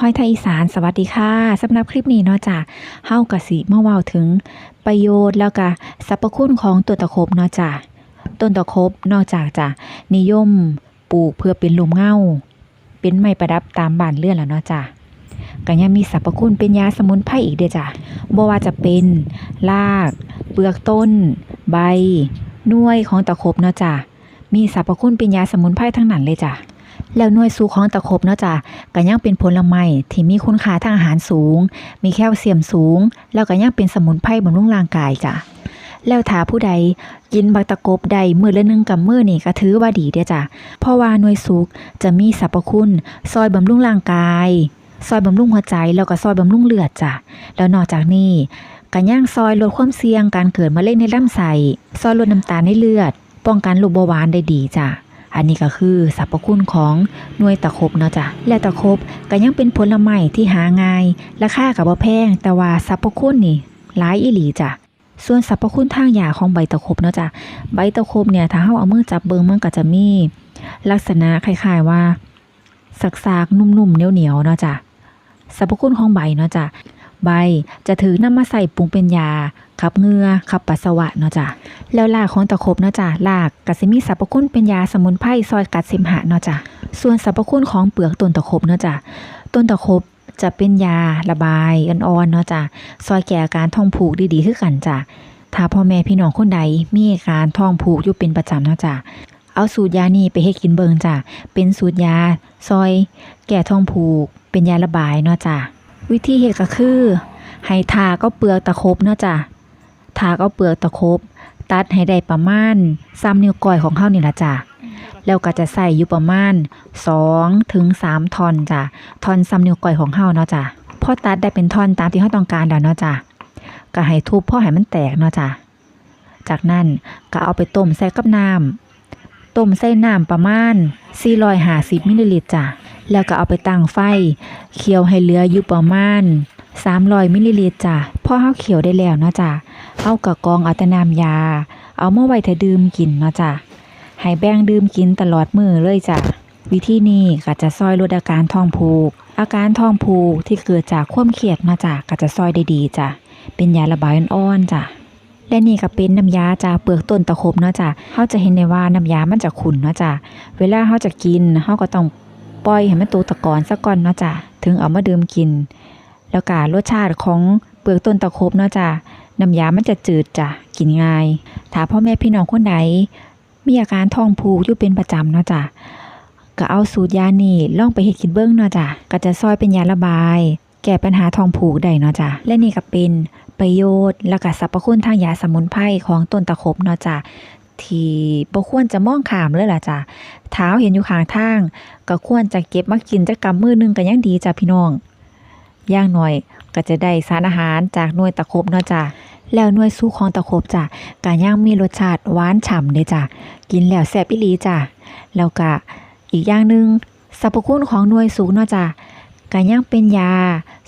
ห้อยไทยอีสานสวัสดีค่ะสำหรับคลิปนี้เนาะจ้ะเฮากะสิมาเว้าถึงประโยชน์แล้วก็สรรพคุณของต้นตะขบเนาะจ้ะต้นตะขบนอกจากจะนิยมปลูกเพื่อเป็นลมเงาเป็นไม้ประดับตามบ้านเรือนแล้วเนาะจ้ะก็ยังมีสรรพคุณเป็นยาสมุนไพรอีกเด้อจ้ะบ่ว่าจะเป็นรากเปลือกต้น ใบน่วยของตะขบเนาะจ้ะมีสรรพคุณเป็นยาสมุนไพรทั้งนั้นเลยจ้ะ แล้วหน่วยสูของตะขบเนาะจ้ะก็ยังเป็นผลไม้ที่มีคุณค่าทางอาหารสูง มีแคลเซียมสูง แล้วก็ยังเป็นสมุนไพรบำรุงร่างกายจ้ะแล้วถ้าผู้ใดกินบักตะกบใดมือละหนึงกับมือนี่ก็ถือว่าดีเด้อจ้ะเพราะว่าหน่วยสุกจะมีสรรพคุณ ซอยบำรุงร่างกาย ซอยบำรุงหัวใจแล้วก็ซอยบำรุงเลือดจ้ะแล้วนอกจากนี้ก็ยังซอยลดความเสี่ยงการเกิดมะเร็งในลำไส้ซอยลดน้ำตาลในเลือด ป้องกันโรคเบาหวานได้ดีจ้ะ อันนี้ก็คือสรรพคุณของหน่วยตะขบเนาะจ้ะและตะขบก็ยังเป็นผลไม้ที่หาง่าย ราคาก็บ่แพง แต่ว่าสรรพคุณนี่หลายอีหลีจ้ะส่วนสรรพคุณทางยาของใบตะขบเนาะจ้ะใบตะขบเนี่ยถ้าเฮาเอามือจับเบิ่งมันก็จะมี ลักษณะคล้ายๆว่าสักๆนุ่มๆเหนียวๆเนาะจ้ะสรรพคุณของใบเนาะจ้ะ ใบ จะถือนำมาใส่ปรุงเป็นยา ขับเงือขับปัสสาวะเนาะจ้ะแล้วรากของตะขบเนาะจ้ะรากก็สิมีสรรพคุณเป็นยาสมุนไพรซอยกัดเสมหะเนาะจ้ะส่วนสรรพคุณของเปลือกต้นตะขบเนาะจ้ะต้นตะขบจะเป็นยาระบายอ่อนๆเนาะจ้ะซอยแก่อาการท้องผูกดีๆคือกันจ้ะถ้าพ่อแม่พี่น้องคนใดมีอาการท้องผูกอยู่เป็นประจำเนาะจ้ะเอาสูตรยานี้ไปให้กินเบิงจ้ะเป็นสูตรยาซอย แก่ท้องผูก เป็นยาระบายเนาะจ้ะ วิธีเฮ็ดก็คือให้ทาก็เปลือกตะขบเนาะจ้ะทาก็เปลือกตะขบตัดให้ได้ประมาณ3นิ้วก้อยของเฮานี่ละจ้ะแล้วก็จะใส่อยู่ประมาณ2ถึง3ทอนจ้ะทอน3นิ้วก้อยของเฮาเนาะจ้ะพอตัดได้เป็นทอนตามที่เฮาต้องการแล้วเนาะจ้ะก็ให้ทุบพอให้มันแตกเนาะจ้ะจากนั้นก็เอาไปต้มใส่กับน้ำต้มใส่น้ำประมาณ 450มิลลิลิตรจ้ะ แล้วก็เอาไปตั้งไฟ เคี่ยวให้เหลืออยู่ประมาณ300มิลลิลิตรจ้ะพอเฮาเคี่ยวได้แล้วเนาะจ้ะเฮาก็กองเอาแต่น้ำยา เอามาไว้ถ้าดื่มกินเนาะจ้ะให้แบ่งดื่มกินตลอดมื้อเลยจ้ะวิธีนี้ก็จะซอยลดอาการท้องผูก อาการท้องผูกที่เกิดจากความเครียดเนาะจ้ะก็จะซอยได้ดีจ้ะ เป็นยาระบายอ่อนๆจ้ะ และนี่ก็เป็นน้ำยาจากเปลือกต้นตะขบเนาะจ้ะเฮาจะเห็นได้ว่าน้ำยามันจะขุ่นเนาะจ้ะ เวลาเฮาจะกินเฮาก็ต้อง ปล่อยให้มันตูตะกอนซะก่อนเนาะจ้ะถึงเอามาดื่มกิน แล้วก็รสชาติของเปลือกต้นตะขบเนาะจ้ะน้ำยามันจะจืดจ้ะกินง่าย ถ้าพ่อแม่พี่น้องคนใดมีอาการท้องผูกอยู่เป็นประจำเนาะจ้ะก็เอาสูตรยานี่ล่องไปเฮ็ดกินเบิ่งเนาะจ้ะก็จะซอยเป็นยาระบาย แก้ปัญหาท้องผูกได้เนาะจ้ะและนี่ก็เป็นประโยชน์แล้วก็สรรพคุณทางยาสมุนไพรของต้นตะขบเนาะจ้ะ ที่บ่ควรจะมองข้ามเลยล่ะจ้ะเท้าเห็นอยู่ข้างทาง ก็ควรจะเก็บมากินจักกำมือหนึงก็ยังดีจ้ะพี่น้องย่างหน้อยก็จะได้สารอาหารจากหน่วยตะขบเนาะจ้ะแล้วหน่วยสู้ของตะขบจ้ะก็ยังมีรสชาติหวานฉ่ำเด้จ้ะกินแล้วแซ่บอีหลีจ้ะแล้วก็อีกอย่างหนึ่งสรรพคุณของหน่วยสูงเนาะจ้ะก็ยังเป็นยา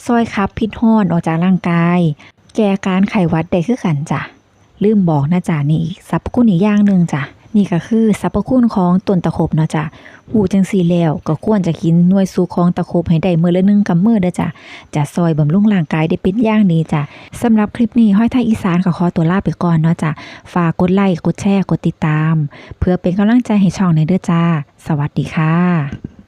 ซอยขับพิษห้อนออกจากร่างกาย แก้การไขวัดได้คือกันจ้ะ ลืมบอกนะจ๊ะนี่สรรพคุณอีกอย่างหนึ่งจ้ะนี่ก็คือสรรพคุณของต้นตะขบเนาะจ้ะหูจังสีแล้วก็ควรจะกินหน่วยสูของตะขบให้ได้มื้อละหนึงกับมื้อเด้อจ้ะจะซอยบำรุงร่างกายได้เป็นอย่างดีจ้ะสำหรับคลิปนี้ห้อยไทยอีสานก็ขอตัวลาไปก่อนเนาะจ้ะฝากกดไลค์กดแชร์กดติดตาม เพื่อเป็นกำลังใจให้ช่องในเด้อจ้า สวัสดีค่ะ